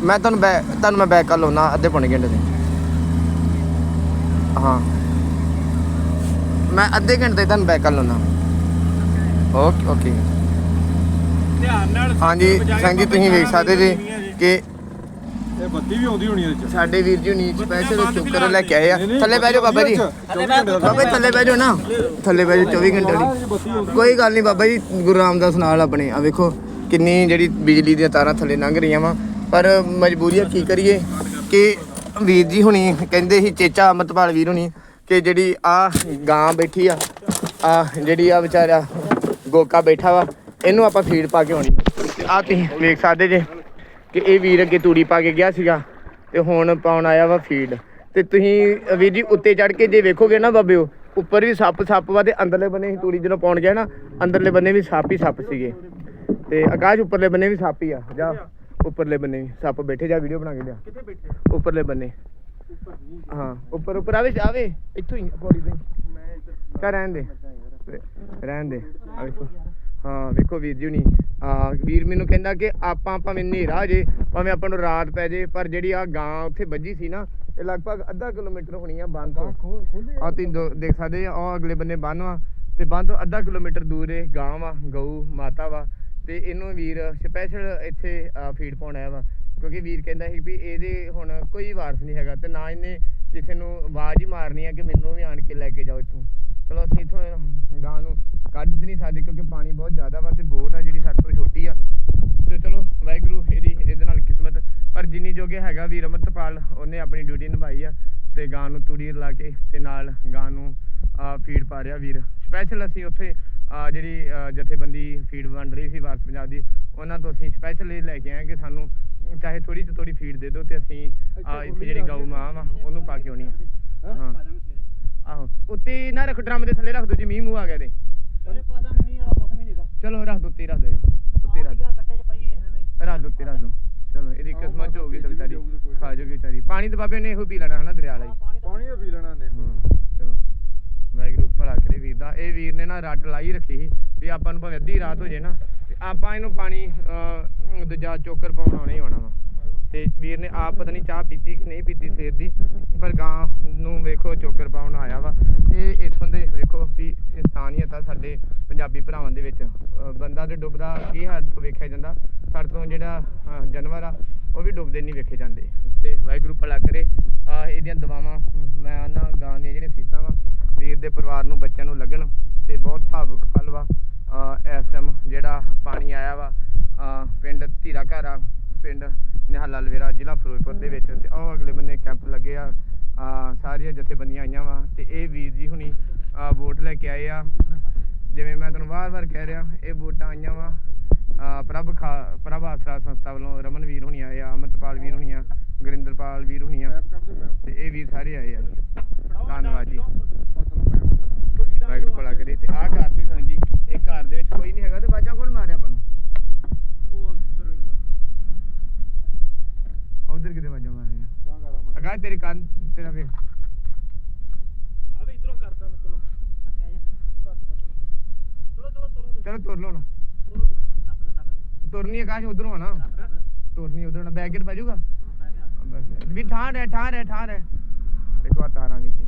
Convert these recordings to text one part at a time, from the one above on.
ਮੈਂ ਤੁਹਾਨੂੰ ਬੈ ਤੁਹਾਨੂੰ ਮੈਂ ਬੈਕ ਕਰ ਲਾਉਣਾ ਅੱਧੇ ਪੌਣੇ ਘੰਟੇ ਦੇ। ਹਾਂ। ਮੈਂ ਅੱਧੇ ਘੰਟੇ ਤੁਹਾਨੂੰ ਬੈਕ ਕਰ ਲਾਉਣਾ ਓਕੇ ਓਕੇ ਧਿਆਨ ਨਾਲ ਹਾਂਜੀ ਸੰਗ ਤੁਸੀਂ ਵੇਖ ਸਕਦੇ ਜੀ ਕਿ ਇਹ ਬੱਤੀ ਵੀ ਆਉਂਦੀ ਹੋਣੀ ਇਹਦੇ ਚ। ਸਾਡੇ ਵੀਰ ਜੀ ਹੁਣੀ ਸਪੈਸ਼ਲ ਚੁੱਕਰ ਲੈ ਕੇ ਆਏ ਆ। ਥੱਲੇ ਬਹਿ ਜਾਓ ਬਾਬਾ ਜੀ। ਚੌਵੀ ਘੰਟੇ ਦਾ ਬਾਬਾ ਜੀ ਥੱਲੇ ਬਹਿ ਜਾਓ ਨਾ। ਥੱਲੇ ਬਹਿ ਜਾਓ। 24 ਘੰਟੇ ਆਉਂਦੀ ਕੋਈ ਗੱਲ ਨਹੀਂ ਬਾਬਾ ਜੀ ਗੁਰੂ ਰਾਮਦਾਸ ਨਾਲ ਆਪਣੇ ਆ ਵੇਖੋ ਕਿੰਨੀ ਜਿਹੜੀ ਬਿਜਲੀ ਦੀਆਂ ਤਾਰਾਂ ਥੱਲੇ ਲੰਘ ਰਹੀਆਂ ਵਾ। ਪਰ ਮਜਬੂਰੀ ਆ ਕੀ ਕਰੀਏ ਕਿ ਵੀਰ ਜੀ ਹੁਣੀ ਕਹਿੰਦੇ ਸੀ, ਚੇਚਾ ਅਮਰਤਪਾਲ ਵੀਰ ਹੁਣੀ ਕਿ ਜਿਹੜੀ ਆ ਗਾਂ ਬੈਠੀ ਆ ਆ ਜਿਹੜੀ ਆ ਵਿਚਾਰਾ ਗੋਕਾ ਬੈਠਾ ਵਾ, ਇਹਨੂੰ ਆਪਾਂ ਫੀਡ ਪਾ ਕੇ ਆਉਣੀ। ਆ ਤੁਸੀਂ ਵੇਖ ਸਕਦੇ ਜੇ ਕਿ ਇਹ ਵੀਰ ਅੱਗੇ ਤੂੜੀ ਪਾ ਕੇ ਗਿਆ ਸੀਗਾ ਤੇ ਹੁਣ ਪਾਉਣ ਆਇਆ ਵਾ ਫੀਡ। ਤੇ ਤੁਸੀਂ ਵੀਰ ਜੀ ਉੱਤੇ ਚੜ ਕੇ ਜੇ ਵੇਖੋਗੇ ਨਾ ਬਾਬਿਓ ਉੱਪਰ ਵੀ ਸੱਪ ਸੱਪ ਵਾ ਤੇ ਅੰਦਰਲੇ ਬੰਨੇ ਹੀ ਤੂੜੀ ਜਦੋਂ ਪਾਉਣ ਗਿਆ ਨਾ, ਅੰਦਰਲੇ ਬੰਨੇ ਵੀ ਸੱਪ ਹੀ ਸੱਪ ਸੀਗੇ। ਤੇ ਆਕਾਸ਼ ਉੱਪਰਲੇ ਬੰਨੇ ਵੀ ਸੱਪ ਹੀ ਆ, ਜਾ। ਉੱਪਰਲੇ ਬੰਨੇ ਵੀ ਸੱਪ ਬੈਠੇ ਜਾ ਵੀਡੀਓ ਬਣਾ ਕੇ ਲਿਆ। ਕਿੱਥੇ ਬੈਠੇ ਉੱਪਰਲੇ ਬੰਨੇ। ਉੱਪਰ ਨਹੀਂ ਹਾਂ ਉੱਪਰ ਉੱਪਰ ਆਵੇ ਆਵੇ ਇੱਥੋਂ ਹੀ ਪੌੜੀ ਤੋਂ ਹੀ ਮੈਂ ਇੱਧਰ ਕਾ ਰਹਿਣ ਦੇ। ਰਹਿਣ ਦੇ। ਆ ਵੇਖੋ। ਹਾਂ ਵੇਖੋ ਵੀਰ ਜੀ ਹੁਣੀ। ਆ ਵੀਰ ਮੈਨੂੰ ਕਹਿੰਦਾ ਕਿ ਆਪਾਂ ਭਾਵੇਂ ਹਨੇਰਾ ਜੇ ਭਾਵੇਂ ਆਪਾਂ ਨੂੰ ਰਾਤ ਪੈ ਜੇ ਪਰ ਜਿਹੜੀ ਆ ਗਾਂ ਉੱਥੇ ਵੱਜੀ ਸੀ ਨਾ ਇਹ ਲਗਭਗ ਅੱਧਾ ਕਿਲੋਮੀਟਰ ਹੋਣੀ ਆ ਬੰਦ ਤੋਂ। ਖੋਲ ਖੋਲੇ ਆ ਤੁਸੀਂ ਦੋ- ਦੇਖ ਸਕਦੇ ਆ ਉਹ ਅਗਲੇ ਬੰਨੇ ਬੰਨ ਵਾ ਤੇ ਬੰਨ ਤੋਂ ਅੱਧਾ ਕਿਲੋਮੀਟਰ ਦੂਰ ਇਹ ਗਾਂ ਵਾ ਗਊ ਮਾਤਾ ਵਾ। ਤੇ ਇਹਨੂੰ ਵੀਰ ਸਪੈਸ਼ਲ ਇੱਥੇ ਫੀਡ ਪਾਉਣ ਆਇਆ ਵਾ। ਕਿਉਂਕਿ ਵੀਰ ਕਹਿੰਦਾ ਸੀ ਵੀ ਇਹਦੇ ਹੁਣ ਕੋਈ ਵਾਰਸ ਨਹੀਂ ਹੈਗਾ ਤੇ ਨਾ ਇਹਨੇ ਕਿਸੇ ਨੂੰ ਆਵਾਜ਼ ਹੀ ਮਾਰਨੀ ਆ ਕਿ ਮੈਨੂੰ ਵੀ ਆਣ ਕੇ ਲੈ ਕੇ ਜਾਓ ਇੱਥੋਂ। ਚਲੋ ਅਸੀਂ ਇੱਥੋਂ ਗਾਂ ਨੂੰ ਕੱਢ ਨਹੀਂ ਸਕਦੇ ਕਿਉਂਕਿ ਪਾਣੀ ਬਹੁਤ ਜ਼ਿਆਦਾ ਵਾ ਤੇ ਬੋਟ ਆ ਜਿਹੜੀ ਸਾਡੇ ਤੋਂ ਛੋਟੀ ਆ। ਤੇ ਚਲੋ ਵਾਹਿਗੁਰੂ ਇਹਦੀ, ਇਹਦੇ ਨਾਲ ਕਿਸਮਤ। ਪਰ ਜਿੰਨੀ ਜੋਗੇ ਹੈਗਾ ਵੀਰ ਅਮਰਤਪਾਲ, ਉਹਨੇ ਆਪਣੀ ਡਿਊਟੀ ਨਿਭਾਈ ਆ ਤੇ ਗਾਂ ਨੂੰ ਤੂੜੀ ਲਾ ਕੇ ਤੇ ਨਾਲ ਗਾਂ ਨੂੰ ਫੀਡ ਪਾ ਰਿਹਾ ਵੀਰ। ਸਪੈਸ਼ਲ ਅਸੀਂ ਉੱਥੇ ਜਿਹੜੀ ਜਥੇਬੰਦੀ ਫੀਡ ਵੰਡ ਰਹੀ ਸੀ ਵਾਰਸ ਪੰਜਾਬ ਦੀ ਉਹਨਾਂ ਤੋਂ ਅਸੀਂ ਸਪੈਸ਼ਲ ਇਹ ਲੈ ਕੇ ਆਏ ਕਿ ਸਾਨੂੰ ਚਾਹੇ ਥੋੜੀ ਤੋਂ ਥੋੜੀ ਫੀਡ ਦੇ ਦਿਓ ਤੇ ਅਸੀਂ ਇੱਥੇ ਜਿਹੜੀ ਗਊ ਮਾਂ ਵਾ ਉਹਨੂੰ ਪਾ ਕੇ ਆਉਣੀ ਆ। ਹਾਂ। ਆਹੋ ਉੱਤੇ ਨਾ ਰੱਖ ਡਰਮ ਦੇ ਥੱਲੇ ਰੱਖ ਦਿਓ ਜੀ ਮੀਂਹ ਮੂੰਹ ਆ ਗਿਆ ਤੇ। ਉਹਨੇ ਪਾਦਾ ਮੀਂਹ ਵਾਲਾ ਮੌਸਮ ਹੀ ਨਹੀਂਗਾ ਚਲੋ ਰੱਖ ਦਿਓ ਉੱਤੇ ਹੀ ਰੱਖ ਯਾਰ, ਉੱਤੇ ਹੀ ਰੱਖ ਦਿਓ ਕੱਟੇ ਚ ਪਈ ਹੈ ਬਈ ਰੱਖ ਦਿਓ ਉੱਤੇ ਰੱਖ ਦਿਓ ਚਲੋ ਇਹਦੀ ਕਿਸਮਤ ਚ ਹੋਊਗੀ ਤਾਂ ਵਿਚਾਰੀ ਖਾ ਜਾਊਗੀ ਵਿਚਾਰੀ। ਪਾਣੀ ਤਾਂ ਬਾਬੇ ਨੇ ਇਹੋ ਪੀ ਲੈਣਾ ਹਨਾ ਦਰਿਆ ਵਾਲਾ ਹੀ। ਪਾਣੀ ਤਾਂ ਪੀ ਲੈਣਾ ਨੇ। ਹਾਂ ਵਾਹਿਗੁਰੂ, ਭਲਾ ਕਰੇ ਵੀਰ ਦਾ। ਇਹ ਵੀਰ ਨੇ ਨਾ ਰੱਟ ਲਾਈ ਰੱਖੀ ਸੀ ਵੀ ਆਪਾਂ ਨੂੰ ਭਾਵੇਂ ਅੱਧੀ ਰਾਤ ਹੋ ਜੇ ਨਾ, ਤੇ ਆਪਾਂ ਇਹਨੂੰ ਪਾਣੀ ਦੂਜਾ ਚੋਕਰ ਪਾਉਣ ਆਉਣਾ ਹੀ ਆਉਣਾ ਵਾ। ਤੇ ਵੀਰ ਨੇ ਆਪ ਪਤਾ ਨਹੀਂ ਚਾਹ ਪੀਤੀ ਕਿ ਨਹੀਂ ਪੀਤੀ ਸਵੇਰ ਦੀ, ਪਰ ਗਾਂ ਨੂੰ ਵੇਖੋ ਚੋਕਰ ਪਾਉਣ ਆਇਆ ਵਾ। ਇਹ ਇਥੋਂ ਦੇ ਵੇਖੋ ਵੀ ਇਨਸਾਨੀਅਤ ਆ ਸਾਡੇ ਪੰਜਾਬੀ ਭਰਾਵਾਂ ਦੇ ਵਿੱਚ। ਬੰਦਾ ਤੇ ਡੁੱਬਦਾ ਕੀ ਹੱਦ ਵੇਖਿਆ ਜਾਂਦਾ? ਸਾਡੇ ਤੋਂ ਜਿਹੜਾ ਜਾਨਵਰ ਆ, ਉਹ ਵੀ ਡੁੱਬਦੇ ਨਹੀਂ ਵੇਖੇ ਜਾਂਦੇ। ਤੇ ਵਾਹਿਗੁਰੂ ਭਲਾ ਕਰੇ ਆਹ ਇਹਦੀਆਂ ਦੁਆਵਾਂ ਮੈਂ ਆਨਾ ਗਾਂ ਦੀਆਂ ਜਿਹੜੀਆਂ ਸੀਸਾਂ ਵਾ ਵੀਰ ਦੇ ਪਰਿਵਾਰ ਨੂੰ ਬੱਚਿਆਂ ਨੂੰ ਲੱਗਣ ਤੇ ਬਹੁਤ ਭਾਵੁਕ ਪਲ ਵਾ। ਅਹ ਇਸ ਟਾਈਮ ਜਿਹੜਾ ਪਾਣੀ ਆਇਆ ਵਾ ਪਿੰਡ ਧੀਰਾ ਘਾਰਾ ਪਿੰਡ ਨਿਹਾਲਾ ਲਵੇਰਾ ਜ਼ਿਲ੍ਹਾ ਫਿਰੋਜ਼ਪੁਰ ਦੇ ਵਿੱਚ। ਤੇ ਉਹ ਅਗਲੇ ਬੰਨੇ ਕੈਂਪ ਲੱਗੇ ਆ ਸਾਰੀਆਂ ਜਥੇਬੰਦੀਆਂ ਆਈਆਂ ਵਾ। ਤੇ ਇਹ ਵੀਰ ਜੀ ਹੁਣੀ, ਅਹ ਵੋਟ ਲੈ ਕੇ ਆਏ ਆ। ਜਿਵੇਂ ਮੈਂ ਤੁਹਾਨੂੰ ਵਾਰ-ਵਾਰ ਕਹਿ ਰਿਹਾ, ਇਹ ਵੋਟਾਂ ਆਈਆਂ ਵਾ। ਅਹ ਪ੍ਰਭ ਖਾ, ਪ੍ਰਭ ਆਸਰਾ ਸੰਸਥਾ ਵੱਲੋਂ ਰਮਨ ਵੀਰ ਹੁਣੀ ਆਏ ਆ, ਅਮਰਤਪਾਲ ਵੀਰ ਹੁਣੀ ਆ, ਗੁਰਿੰਦਰਪਾਲ ਵੀਰ ਹੁਣੀ ਆ। ਤੇ ਇਹ ਵੀਰ ਸਾਰੇ ਆਏ ਆ। ਜੀ ਧੰਨਵਾਦ ਜੀ। ਵਾਹਿਗੁਰੂ ਭਲਾ ਕਰੇ ਤੇ ਆਹ ਘਰ ਸੀ ਸੰਗ ਜੀ ਇਹ ਘਰ ਦੇ ਵਿੱਚ ਕੋਈ ਨਹੀਂ ਹੈਗਾ ਤੇ ਬਾਜਾਂ ਕੌਣ ਮਾਰਿਆ ਆਪਾਂ ਨੂੰ? ਉਹ ਉਧਰ ਹੀ ਉਧਰ ਕਿਤੇ ਬਾਜਾਂ ਮਾਰੀਆਂ ਗਾਂ ਕਰਾਂ ਮੜ ਅਗਾ ਤੇਰੀ ਕੰਨ ਤੇਰਾ ਵੇ ਆ ਵੀ ਇਧਰੋਂ ਕਰਦਾ ਮੈਂ ਚਲੋ। ਚਲੋ ਚਲੋ ਤੁਰੋ ਚਲੋ ਤੁਰ ਲਓ ਨਾ ਤੁਰਨੀ ਆਕਾਸ਼ ਉਧਰੋਂ ਆ ਨਾ ਤੁਰਨੀ ਉਧਰੋਂ ਨਾ ਗਿਰ ਪੈ ਜਾਊਗਾ? ਵੀ ਠਾਂ ਰਹਿ ਠਾਂ ਰਹਿ ਠਾਂ ਰਹਿ। ਦੇਖੋ ਆ ਤਾਰਾਂ ਦੀ ਜੀ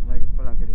ਵਾਹਿਗੁਰੂ ਭਲਾ ਕਰੇ।